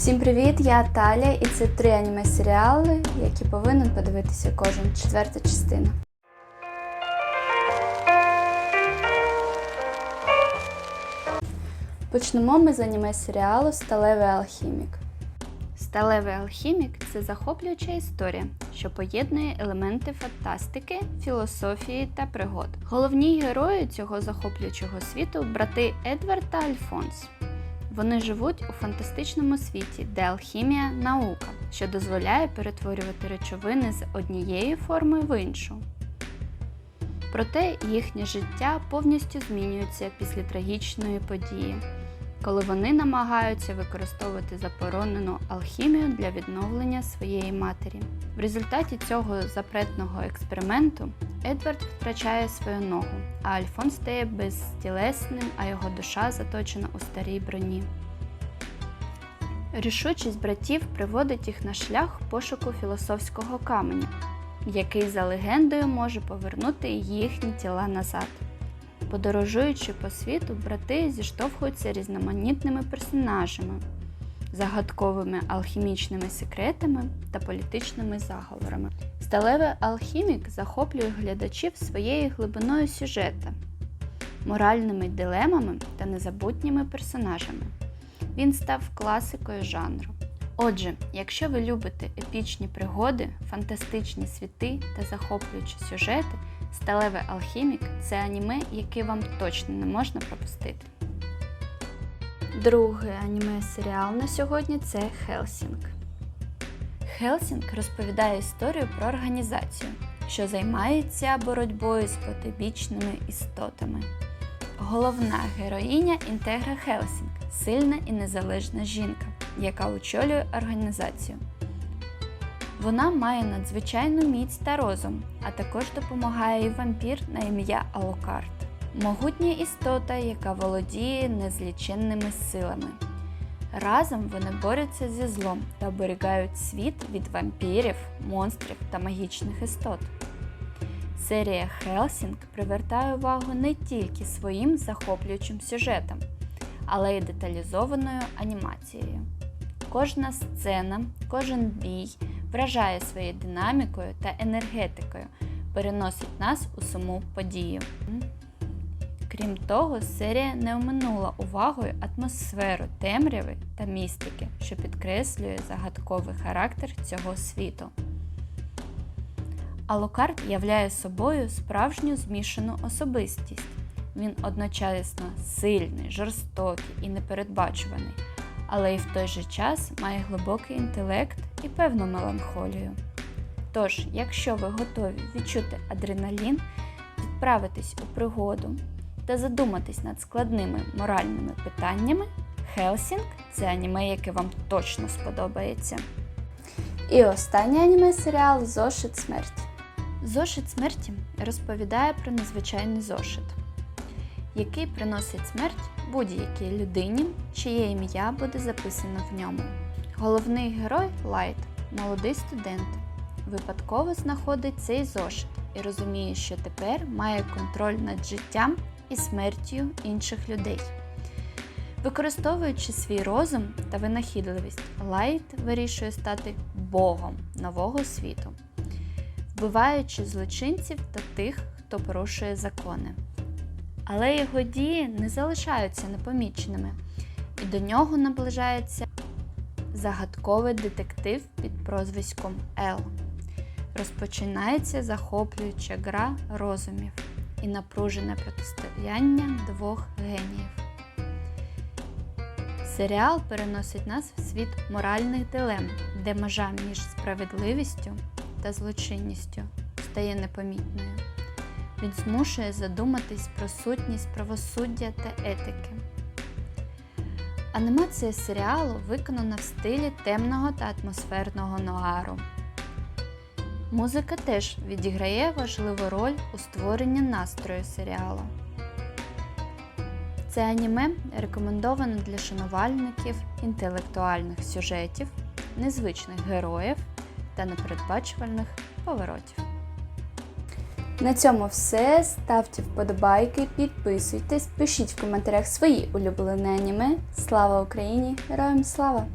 Всім привіт! Я Таля, і це три аніме серіали, які повинен подивитися кожен четверта частина. Почнемо ми з аніме серіалу Сталевий алхімік. Сталевий алхімік це захоплююча історія, що поєднує елементи фантастики, філософії та пригод. Головні герої цього захоплюючого світу брати Едвард та Альфонс. Вони живуть у фантастичному світі, де алхімія наука, що дозволяє перетворювати речовини з однієї форми в іншу. Проте їхнє життя повністю змінюється після трагічної події, коли вони намагаються використовувати заборонену алхімію для відновлення своєї матері. В результаті цього запретного експерименту Едвард втрачає свою ногу, а Альфон стає безтілесним, а його душа заточена у старій броні. Рішучість братів приводить їх на шлях пошуку філософського каменя, який за легендою може повернути їхні тіла назад. Подорожуючи по світу, брати зіштовхуються різноманітними персонажами, загадковими алхімічними секретами та політичними заговорами. Сталевий алхімік захоплює глядачів своєю глибиною сюжета, моральними дилемами та незабутніми персонажами. Він став класикою жанру. Отже, якщо ви любите епічні пригоди, фантастичні світи та захоплюючі сюжети, Сталевий алхімік це аніме, яке вам точно не можна пропустити. Другий аніме серіал на сьогодні це Хелсінг. Хелсінг розповідає історію про організацію, що займається боротьбою з потойбічними істотами. Головна героїня Інтегра Хелсінг сильна і незалежна жінка, яка очолює організацію. Вона має надзвичайну міць та розум, а також допомагає їй вампір на ім'я Алокарт, могутня істота, яка володіє незліченними силами. Разом вони борються зі злом та оберігають світ від вампірів, монстрів та магічних істот. Серія Хелсінг привертає увагу не тільки своїм захоплюючим сюжетом, але й деталізованою анімацією. Кожна сцена, кожен бій вражає своєю динамікою та енергетикою, переносить нас у саму подію. Крім того, серія не оминула увагою атмосферу темряви та містики, що підкреслює загадковий характер цього світу. Алокарт являє собою справжню змішану особистість. Він одночасно сильний, жорстокий і непередбачуваний, але й в той же час має глибокий інтелект і певну меланхолію. Тож, якщо ви готові відчути адреналін, відправитись у пригоду та задуматись над складними моральними питаннями, Хелсінг це аніме, яке вам точно сподобається. І останній аніме серіал Зошит смерті. Зошит смерті розповідає про незвичайний зошит, який приносить смерть будь-якій людині, чиє ім'я буде записано в ньому. Головний герой Лайт, молодий студент, випадково знаходить цей зошит і розуміє, що тепер має контроль над життям і смертю інших людей. Використовуючи свій розум та винахідливість, Лайт вирішує стати богом нового світу, вбиваючи злочинців та тих, хто порушує закони. Але його дії не залишаються непоміченими, і до нього наближається загадковий детектив під прозвиськом Ел. Розпочинається захоплююча гра розумів і напружене протистояння двох геніїв. Серіал переносить нас в світ моральних дилем, де межа між справедливістю та злочинністю стає непомітною. Він змушує задуматись про сутність правосуддя та етики. Анімація серіалу виконана в стилі темного та атмосферного нуару. Музика теж відіграє важливу роль у створенні настрою серіалу. Це аніме рекомендовано для шанувальників інтелектуальних сюжетів, незвичних героїв та непередбачувальних поворотів. На цьому все. Ставте вподобайки, підписуйтесь, пишіть в коментарях свої улюблені аніме. Слава Україні! Героям слава!